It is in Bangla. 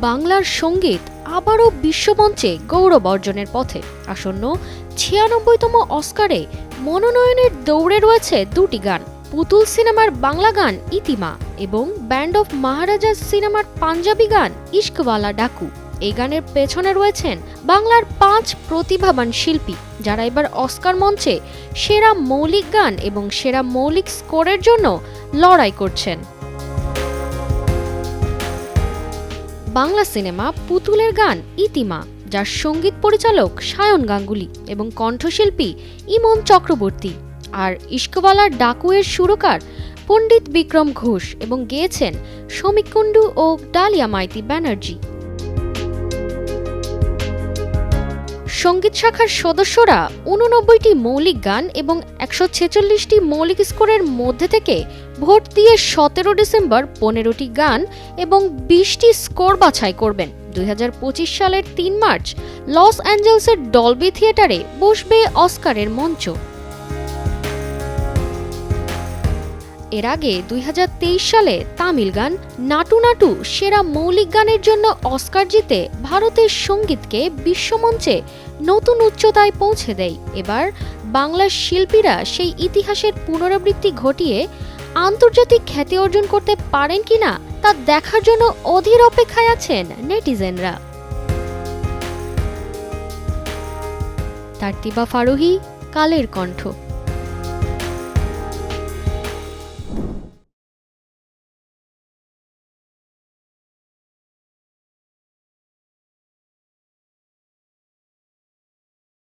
বাংলার সংগীত আবারও বিশ্বমঞ্চে গৌরব অর্জনের পথে। আসন্ন ছিয়ানব্বইতম অস্কারে মনোনয়নের দৌড়ে রয়েছে দুটি গান, পুতুল সিনেমার বাংলা গান ইতিমা এবং ব্যান্ড অফ মহারাজা সিনেমার পাঞ্জাবি গান ইশকওয়ালা ডাকু। এই গানের পেছনে রয়েছেন বাংলার পাঁচ প্রতিভাবান শিল্পী, যারা এবার অস্কার মঞ্চে সেরা মৌলিক গান এবং সেরা মৌলিক স্কোরের জন্য লড়াই করছেন। বাংলা সিনেমা পুতুলের গান ইতিমা, যার সংগীত পরিচালক সায়ন গাঙ্গুলি এবং কণ্ঠশিল্পী ইমন চক্রবর্তী। আর ইস্কওয়ালার ডাকুয়ের সুরকার পণ্ডিত বিক্রম ঘোষ এবং গেয়েছেন সমীক কুণ্ডু ও ডালিয়া মাইতি ব্যানার্জি। সংগীত শাখার সদস্যরা উননব্বইটি মৌলিক গান এবং একশো ছেচল্লিশটি মৌলিক স্কোরের মধ্যে থেকে ভোট দিয়ে সতেরো ডিসেম্বর পনেরোটি গান এবং বিশটি স্কোর বাছাই করবেন। দুই হাজার পঁচিশ সালের তিন মার্চ লস অ্যাঞ্জেলসের ডলবি থিয়েটারে বসবে অস্কারের মঞ্চ। এর আগে দুই হাজার তেইশ সালে তামিল গান নাটু নাটু সেরা মৌলিক গানের জন্য অস্কার জিতে ভারতের সঙ্গীতকে বিশ্বমঞ্চে নতুন উচ্চতায় পৌঁছে দেয়। এবার বাংলার শিল্পীরা সেই ইতিহাসের পুনরাবৃত্তি ঘটিয়ে আন্তর্জাতিক খ্যাতি অর্জন করতে পারেন কিনা তা দেখার জন্য অধীর অপেক্ষায় আছেন নেটিজেনরা। তার্তিবা ফারুহি, কালের কণ্ঠ।